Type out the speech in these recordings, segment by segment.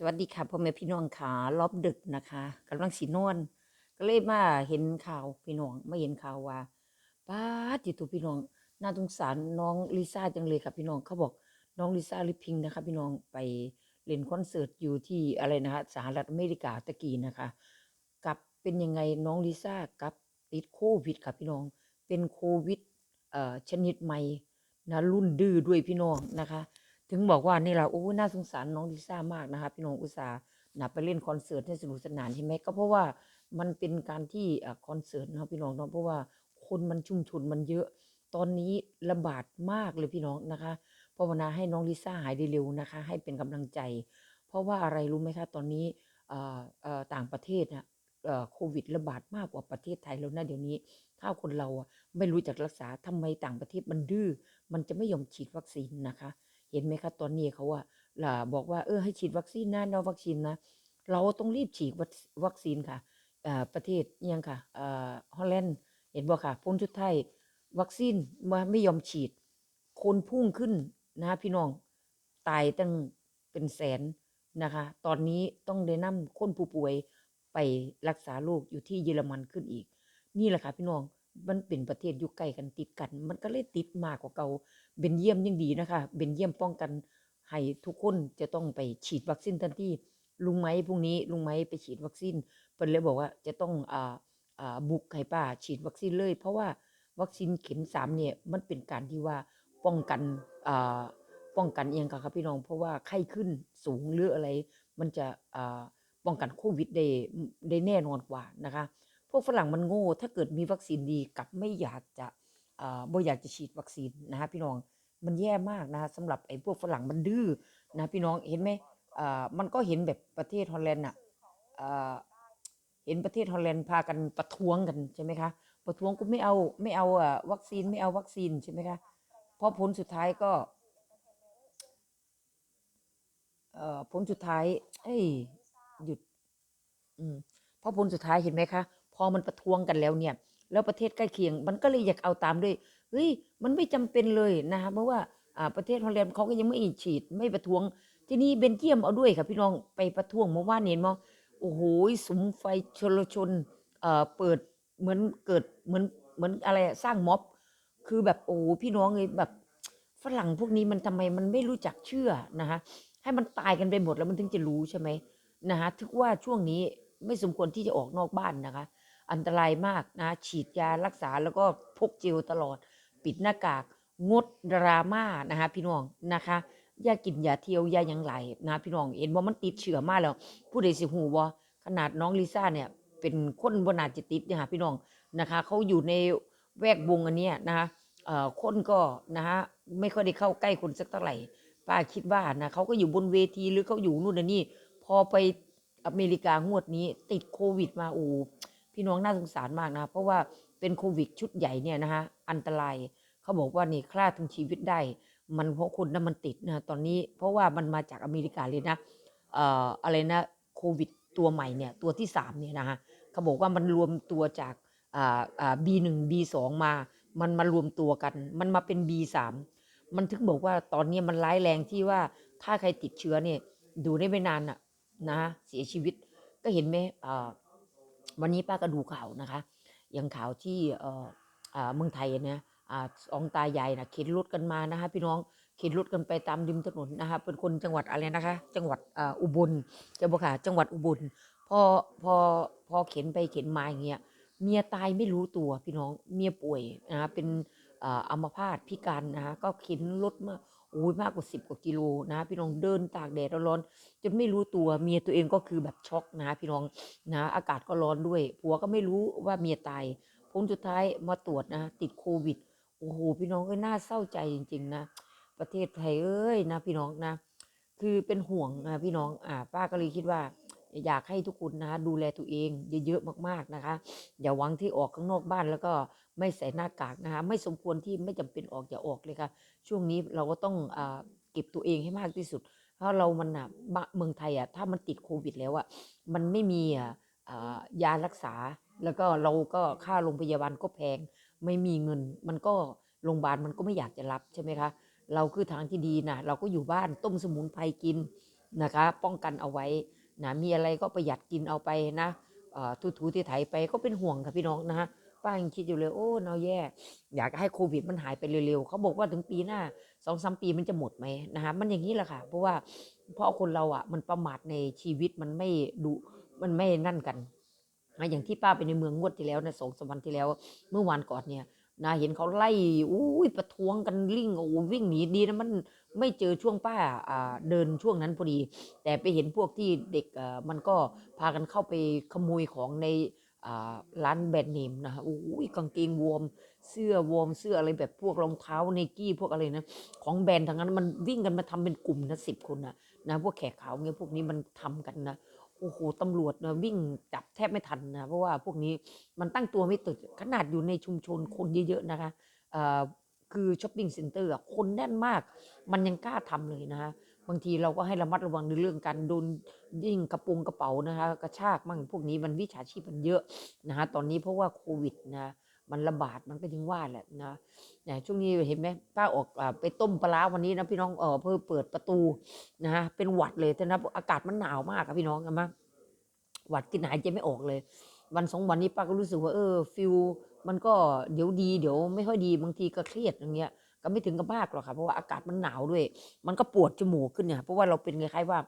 สวัสดีค่ะพ่อแม่พี่น้องขารอบดึกนะคะกำลังสีนอนก็เลยมาเห็นข่าวพี่น้องมาเห็นข่าวว่าป้าจิตุพี่น้องน่าสงสารน้องลิซ่าจังเลยค่ะพี่น้องเขาบอกน้องลิซ่าลิพิงค์นะคะ พี่น้องไปเล่นคอนเสิร์ตอยู่ที่อะไรนะคะสหรัฐอเมริกาตะกี้นะคะกับเป็นยังไงน้องลิซ่ากับติดโควิดค่ะพี่น้อง เป็นโควิดเอ่อชนิดใหม่นะรุ่นดื้อด้วยพี่น้องนะคะ ถึงบอกว่านี่แหละโอ้น่าสงสารน้องลิซ่ามากนะคะพี่น้องอุตสาห์นะไปเล่นคอนเสิร์ตให้สนุกสนานใช่ไหมก็เพราะว่ามันเป็นการที่อคอนเสิร์ตนะครับพี่น้องเนาะเพราะว่าคนมันชุมชนมันเยอะ ตอนนี้ระบาดมากเลยพี่น้องนะคะภาวนาให้น้องลิซ่าหายเร็วๆนะคะ ให้เป็นกำลังใจ เพราะว่าอะไรรู้ไหมคะตอนนี้ต่างประเทศนะโควิดระบาดมากกว่าประเทศไทยแล้วนะเดี๋ยวนี้ ถ้าคนเราไม่รู้จักรักษาทำไมต่างประเทศมันดื้อมันจะไม่ยอมฉีดวัคซีนนะคะ เห็นไหมคะตอนนี้เขาว่าล่ะบอกว่าเออให้ฉีดวัคซีนนะเอาวัคซีนนะเราต้องรีบฉีดวัคซีนค่ะประเทศยังค่ะอ่าฮอลแลนด์เห็นบ่ค่ะพ้นชุดไทยวัคซีนมาไม่ยอมฉีด คนพุ่งขึ้นนะพี่น้องตายตั้งเป็นแสนนะคะ ตอนนี้ต้องได้นำคนผู้ป่วยไปรักษาโรคอยู่ที่เยอรมันขึ้นอีก นี่แหละค่ะพี่น้อง มันเป็นประเทศอยู่ใกล้กันติดกัน มันก็เลยติดมากกว่าเก่าเบนเยียมยังดีนะคะเบนเยียมป้องกันให้ทุกคนจะต้องไปฉีดวัคซีนทันทีลุงไหมพรุ่งนี้ลุงไหมไปฉีดวัคซีนเพิ่นเลยบอกว่าจะต้องอ่าอ่าบุกให้ป้าฉีดวัคซีนเลย เพราะว่าวัคซีนเข็มสามเนี่ยมันเป็นการที่ว่าป้องกันอ่าป้องกันเองค่ะครับพี่น้องเพราะว่าไข้ขึ้นสูงหรืออะไร มันจะอ่าป้องกันโควิดได้ได้แน่นอนกว่านะคะ พวกฝรั่งมันโง่ ถ้าเกิดมีวัคซีนดีกลับไม่อยากจะอ่าบ่อยากจะฉีดวัคซีนนะฮะพี่น้องมันแย่มากนะสำหรับไอ้พวกฝรั่งมันดื้อนะพี่น้องเห็นไหมอ่ามันก็เห็นแบบประเทศฮอลแลนด์อะเห็นประเทศฮอลแลนด์พากันประท้วงกันใช่ไหมคะประท้วงกูไม่เอาไม่เอาอะวัคซีนไม่เอาวัคซีนใช่ไหมคะพราะผลสุดท้ายก็เออผลสุดท้าย เอ้ยหยุด อืมพราะผลสุดท้ายเห็นไหมคะ พอมันประท้วงกันแล้วเนี่ย แล้วประเทศใกล้เคียง มันก็เลยอยากเอาตามด้วยเฮ้ยมันไม่จำเป็นเลยนะคะเพราะว่าประเทศฮอลแลนด์เขาก็ยังไม่ฉีดไม่ประท้วง ที่นี่เบนเยียมเอาด้วยค่ะพี่น้องไปประท้วงเมื่อวานเห็นมั้โอ้โหสุมไฟชลชนเปิดเหมือนเกิดเหมือนเหมือนอะไรสร้างม็อบ คือแบบโอ้พี่น้องเลยแบบฝรั่งพวกนี้มันทำไมมันไม่รู้จักเชื่อนะคะให้มันตายกันไปหมดแล้วมันถึงจะรู้ใช่ไหมนะคะถึงว่าช่วงนี้ไม่สมควรที่จะออกนอกบ้านนะคะ อันตรายมากนะ ฉีดยารักษาแล้วก็พกเจลตลอด ปิดหน้ากากงดดราม่านะคะพี่น้องนะคะอย่ากินอย่าเที่ยวอย่ายังไหลนะพี่น้องเห็นว่ามันติดเชื้อมาแล้ว ผู้ใดสิหูว่าขนาดน้องลิซ่าเนี่ยเป็นคนบนาจิติดเนี่ยค่ะพี่น้องนะคะเขาอยู่ในแวดวงอันนี้นะคะเอ่อคนก็นะคะไม่ค่อยได้เข้าใกล้คนสักเท่าไหร่ป้าคิดว่านะเขาก็อยู่บนเวทีหรือเขาอยู่นู่นนนนี่พอไปอเมริกางวดนี้ ติดโควิดมาโอ้ พี่น้องน่าสงสารมากนะ เพราะว่าเป็นโควิดชุดใหญ่เนี่ยนะคะอันตรายเขาบอกว่านี่ฆ่าถึงชีวิตได้ มันเพราะคนนั้นมันติดนะตอนนี้ เพราะว่ามันมาจากอเมริกาเลยนะเอ่ออะไรนะโควิดตัวใหม่เนี่ยตัวที่สามเนี่ยนะคะเขาบอกว่ามันรวมตัวจากอ่าอ่า B1 B2 มา มันมารวมตัวกัน มันมาเป็น B3 มันถึงบอกว่าตอนนี้มันร้ายแรงที่ว่าถ้าใครติดเชื้อเนี่ยดูได้ไม่นานน่ะนะเสียชีวิตก็เห็นไหมอ่า วันนี้ป้าก็ดูข่าวนะคะ อย่างข่าวที่เอ่ออ่าเมืองไทยเนี่ยอ่าสองตายายนะเข็นรถกันมานะคะพี่น้องเข็นรถกันไปตามริมถนนนะคะเป็นคนจังหวัดอะไรนะคะ จังหวัดอ,อุบลจะบอกค่ะจังหวัดอุบลพอพอพอเข็นไปเข็นมาอย่างเงี้ยเมียตายไม่รู้ตัวพี่น้องเมียป่วยนะคะเป็นอัมพาตพิการนะคะก็เข็นรถมา อ้ยมากกว่าสิบกว่ากิโลนะ พี่น้องเดินตากแดดร้อนจนไม่รู้ตัวเมียตัวเองก็คือแบบช็อกนะคะพี่น้องนะ อากาศก็ร้อนด้วยผัวก็ไม่รู้ว่าเมียตายผลสุดท้ายมาตรวจนะ ติดโควิดโอ้โหพี่น้องก็น่าเศร้าใจจริง ๆ นะ ประเทศไทยเอ้ยนะ พี่น้องนะ คือเป็นห่วงนะพี่น้องอ่าป้าก็เลยคิดว่า อยากให้ทุกคนนะดูแลตัวเองเยอะๆมากๆนะคะ อย่าหวังที่ออกข้างนอกบ้านแล้วก็ไม่ใส่หน้ากากนะคะไม่สมควรที่ไม่จำเป็นออกอย่าออกเลยค่ะ ช่วงนี้เราก็ต้องอเก็บตัวเองให้มากที่สุด เพราะเรามันอะเมืองไทยอะถ้ามันติดโควิดแล้วอะมันไม่มีอะยารักษา แล้วก็เราก็ค่าโรงพยาบาลก็แพง ไม่มีเงิน มันก็โรงพยาบาลมันก็ไม่อยากจะรับใช่ไหมคะเราคือทางที่ดีนะเราก็อยู่บ้านต้มสมุนไพรกินนะคะ ป้องกันเอาไว้ นะมีอะไรก็ประหยัดกินเอาไปนะเอ่อทูทูที่ไถไปก็เป็นห่วงค่ะพี่น้องนะฮะป้ายังคิดอยู่เลยโอ้เนาแย่ อยากให้โควิดมันหายไปเร็วๆเขาบอกว่าถึงปีหน้าสองสามปีมันจะหมดไหมนะคะมันอย่างนี้แหละค่ะ เพราะว่าเพราะคนเราอะมันประมาทในชีวิตมันไม่ดูมันไม่นั่นกันนะอย่างที่ป้าไปในเมืองงวดที่แล้วนะสองสามวันที่แล้ว เมื่อวานก่อนเนี่ย นะเห็นเขาไล่อุ้ยประท้วงกันลิ่งโอ้วิ่งหนีดีนะมันไม่เจอช่วงป้าอ่าเดินช่วงนั้นพอดี แต่ไปเห็นพวกที่เด็กอ่อมันก็พากันเข้าไปขโมยของในอ่าร้านแบรนด์เนมนะฮะอุ้ยกางเกงวอร์มเสื้อวอร์มเสื้ออะไรแบบพวกรองเท้าไนกี้พวกอะไรนะของแบรนด์ทั้งนั้นมันวิ่งกันมาทำเป็นกลุ่มนะสิบคนนะนะพวกแขกขาวเงี้ยพวกนี้มันทำกันนะ โอ้โหตำรวจนะวิ่งจับแทบไม่ทันนะเพราะว่าพวกนี้มันตั้งตัวไม่ติดขนาดอยู่ในชุมชนคนเยอะๆนะคะคือช้อปปิ้งเซ็นเตอร์อะคนแน่นมาก มันยังกล้าทำเลยนะคะบางทีเราก็ให้ระมัดระวังในเรื่องการโดนยิ่งกระโปรงกระเป๋านะคะกระชากมั่งพวกนี้มันวิชาชีพมันเยอะนะคะตอนนี้เพราะว่าโควิดนะ มันระบาดมันก็ยังว่าแหละนะเนี่ยช่วงนี้เห็นไหมป้าออกอไปต้มปลาร้าวันนี้นะพี่น้องเออเพื่อเปิดประตูนะฮะเป็นหวัดเลยแต่นะอากาศมันหนาวมากอะพี่น้องกันมาหวัดกินหายใจไม่ออกเลย วันสองวันนี้ป้าก็รู้สึกว่าเออฟิลมันก็เดี๋ยวดีเดี๋ยวไม่ค่อยดีบางทีก็เครียดอย่างเงี้ยก็ไม่ถึงกับมากหรอกค่ะเพราะว่าอากาศมันหนาวด้วย มันก็ปวดจมูกขึ้นเนี่ยเพราะว่าเราเป็นคล้ายๆว่า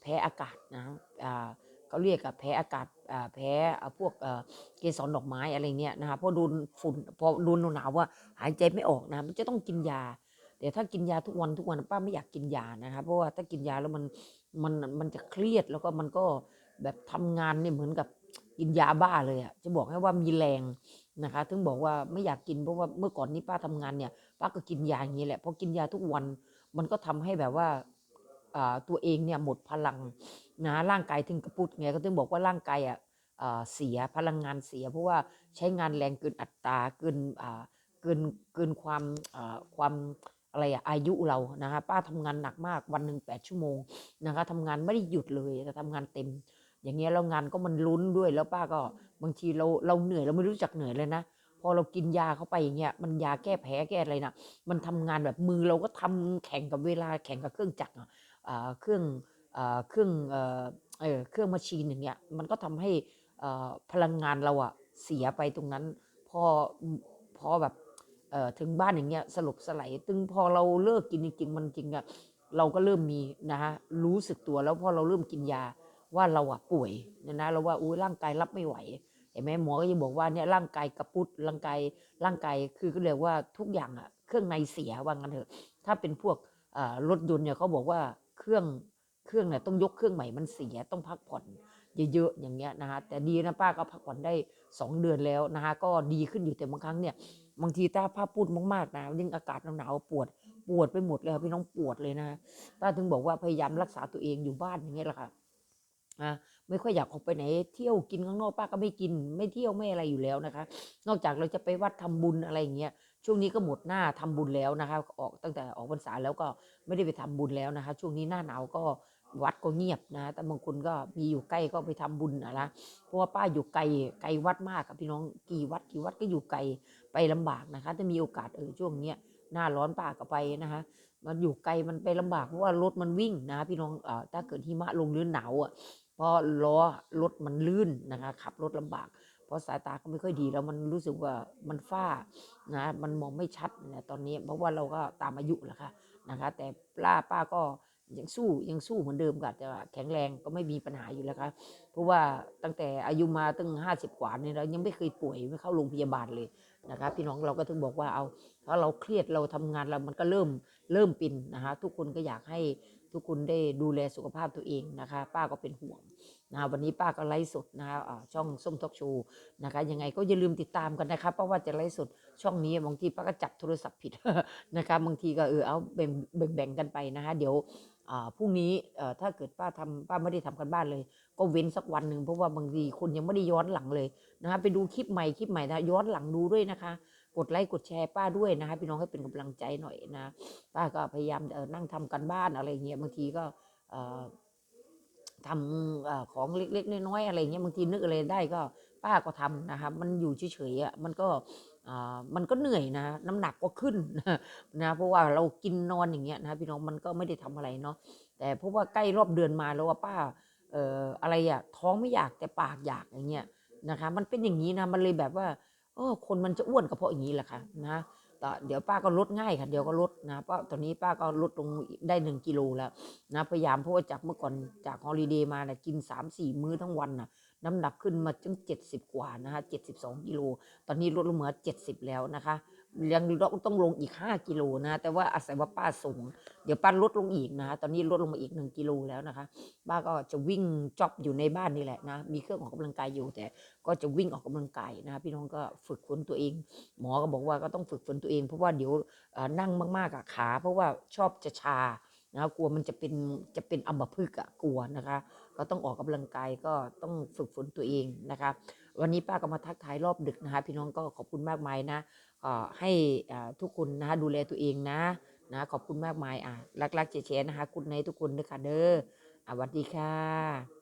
แพ้อากาศนะอ่า เขาเรียกอะแพ้อากาศแพ้พวกเกสรดอกไม้อะไรเงี้ยนะคะเพราะโดนฝุ่นพอโดนหนาวว่าหายใจไม่ออกนะมันจะต้องกินยาแต่ถ้ากินยาทุกวันทุกวันป้าไม่อยากกินยานะคะเพราะว่าถ้ากินยาแล้วมันมันมันจะเครียดแล้วก็มันก็แบบทำงานเนี่ยเหมือนกับกินยาบ้าเลยอะจะบอกให้ว่ามีแรงนะคะถึงบอกว่าไม่อยากกินเพราะว่าเมื่อก่อนนี้ป้าทำงานเนี่ยป้าก็กินยาอย่างนี้แหละพอกินยาทุกวันมันก็ทำให้แบบว่าตัวเองเนี่ยหมดพลัง นะร่างกายถึงกระปุดไงก็ถึงบอกว่าร่างกายอะเสียพลังงานเสีย เพราะว่าใช้งานแรงเกินอัตราเกินอ่าเกินเกินความอ่าความอะไรอะอายุเรานะคะป้าทำงานหนักมากวันหนึ่งแปดชั่วโมงนะคะทำงานไม่ได้หยุดเลยแต่ทำงานเต็ม อย่างเงี้ยแล้วงานก็มันลุ้นด้วยแล้วป้าก็บางทีเราเราเหนื่อยเราไม่รู้จักเหนื่อยเลยนะพอเรากินยาเข้าไปอย่างเงี้ยมันยาแก้แพ้แก้อะไรนะมันทำงานแบบมือเราก็ทำแข่งกับเวลาแข่งกับเครื่องจักรอ่าเครื่อง เครื่องเออเครื่องมาชีนอย่างเงี้ยมันก็ทำให้พลังงานเราอะเสียไปตรงนั้น พอพอแบบถึงบ้านอย่างเงี้ยสลบสลยตึงพอเราเลิกกินจริงๆมันจริงอะเราก็เริ่มมีนะฮะรู้สึกตัวแล้วพอเราเริ่มกินยาว่าเราอะป่วยเนี่ยนะเราว่าอุ้ยร่างกายรับไม่ไหวเห็นไหมหมอก็จะบอกว่าเนี่ยร่างกายกระปุดร่างกายร่างกายคือก็เรียกว่าทุกอย่างอะเครื่องในเสียว่างั้นเถอะ ถ้าเป็นพวกรถยนต์เนี่ยเขาบอกว่าเครื่อง เครื่องเนี่ยต้องยกเครื่องใหม่มันเสียต้องพักผ่อนเยอะๆอย่างเงี้ยนะฮะแต่ดีนะป้าก็พักผ่อนได้สองเดือนแล้วนะฮะก็ดีขึ้นอยู่แต่บางครั้งเนี่ยบางทีถ้าผ้าพูดมากๆนะยิ่งอากาศหนาวๆปวดปวดไปหมดเลยพี่น้องปวดเลยนะป้าถึงบอกว่าพยายามรักษาตัวเองอยู่บ้านอย่างเงี้ยแหละค่ะอ่าไม่ค่อยอยากออกไปไหน เที่ยวกินข้างนอกป้าก็ไม่กิน ไม่เที่ยวไม่อะไรอยู่แล้วนะคะ นอกจากเราจะไปวัดทำบุญอะไรอย่างเงี้ยช่วงนี้ก็หมดหน้าทำบุญแล้วนะคะ ออกตั้งแต่ออกพรรษาแล้วก็ไม่ได้ไปทำบุญแล้วนะคะ ช่วงนี้หน้าหนาวก็ วัดก็เงียบนะ แต่บางคนก็มีอยู่ใกล้ก็ไปทำบุญนะนะ เพราะว่าป้าอยู่ไกลไกลวัดมากกับพี่น้องกี่วัดกี่วัดก็อยู่ไกลไปลำบากนะคะ ถ้ามีโอกาสเออช่วงเนี้ยหน้าร้อนป้าก็ไปนะคะ มันอยู่ไกลมันไปลำบากเพราะว่ารถมันวิ่งนะ พี่น้องเอ่อถ้าเกิดหิมะลงหรือหนาวอะเพราะล้อรถมันลื่นนะคะขับรถลำบาก เพราะสายตาก็ไม่ค่อยดีแล้วมันรู้สึกว่ามันฝ้านะมันมองไม่ชัดนะตอนนี้เพราะว่าเราก็ตามอายุแล้วค่ะนะคะ แต่ป้าป้าก็ ยังสู้ยังสู้เหมือนเดิมกับแต่ว่าแข็งแรงก็ไม่มีปัญหาอยู่แล้วครับเพราะว่าตั้งแต่อายุมาตั้งห้าสิบกว่าเนี่ยเรายังไม่เคยป่วยไม่เข้าโรงพยาบาลเลยนะคะพี่น้องเราก็ถึงบอกว่าเอาถ้าเราเครียดเราทำงานเรามันก็เริ่มเริ่มปินนะคะทุกคนก็อยากให้ ทุกคนได้ดูแลสุขภาพตัวเองนะคะ ป้าก็เป็นห่วงนะวันนี้ป้าก็ไลฟ์สดนะคะช่องส้มทอกโชว์นะคะยังไงก็อย่าลืมติดตามกันนะคะเพราะว่าจะไลฟ์สดช่องนี้บางทีป้าก็จับโทรศัพท์ผิดนะคะบางทีก็เออเอาแบ่งแบ่งกันไปนะคะเดี๋ยวพรุ่งนี้ถ้าเกิดป้าทำป้าไม่ได้ทำกันบ้านเลย ก็เว้นสักวันหนึ่งเพราะว่าบางทีคนยังไม่ได้ย้อนหลังเลยนะคะไปดูคลิปใหม่คลิปใหม่นะย้อนหลังดูด้วยนะคะ กดไลค์กดแชร์ป้าด้วยนะคะพี่น้องให้เป็นกำลังใจหน่อยนะป้าก็พยายามนั่งทำกันบ้านอะไรเงี้ยบางทีก็ทำอของเล็กๆน้อยๆอะไรเงี้ยบางทีนึกอะไรได้ก็ป้าก็ทำนะคะมันอยู่เฉยๆอะมันก็มันก็เหนื่อยนะ น้ำหนักก็ขึ้นนะเพราะว่าเรากินนอนอย่างเงี้ยนะพี่น้องมันก็ไม่ได้ทำอะไรเนาะแต่เพราะว่าใกล้รอบเดือนมาแล้วว่าป้าเอ่ออะไรอะท้องไม่อยากแต่ปากอยากอย่างเงี้ยนะคะมันเป็นอย่างนี้นะมันเลยแบบว่า ออคนมันจะอ้วนก็เพราะอย่างนี้แหละค่ะนะเดี๋ยวป้าก็ลดง่ายค่ะเดี๋ยวก็ลดนะเพราะตอนนี้ป้าก็ลดลงได้หนึ่งกิโลแล้วนะพยายามเพราะว่าจากเมื่อก่อนจากฮอลิเดย์มานะกินสามสี่มื้อทั้งวันนะน้ำหนักขึ้นมาจนเจ็ดสิบกว่านะคะเจ็ดสิบสองกิโลตอนนี้ลดลงเหลือเจ็ดสิบแล้วนะคะ ยังต้องลงอีกห้ากิโลนะ แต่ว่าอาศัยว่าป้าสูง เดี๋ยวป้าลดลงอีกนะตอนนี้ลดลงมาอีกหนึ่งกิโลแล้วนะคะป้าก็จะวิ่งจ็อบอยู่ในบ้านนี่แหละนะ มีเครื่องออกกำลังกายอยู่แต่ก็จะวิ่งออกกำลังกายนะพี่น้องก็ฝึกฝนตัวเอง หมอก็บอกว่าก็ต้องฝึกฝนตัวเอง เพราะว่าเดี๋ยวนั่งมากๆอะขา เพราะว่าชอบจะชา นะกลัวมันจะเป็นจะเป็นอัมพฤกษ์อะกลัวนะคะ ก็ต้องออกกำลังกายก็ต้องฝึกฝนตัวเองนะคะ วันนี้ป้าก็มาทักทายรอบดึกนะคะ พี่น้องก็ขอบคุณมากมายนะเอ่อให้ทุกคนนะดูแลตัวเองนะนะขอบคุณมากมายอะรักๆเฉยๆนะคะคุณในทุกคนด้วยค่ะเด้อสวัสดีค่ะ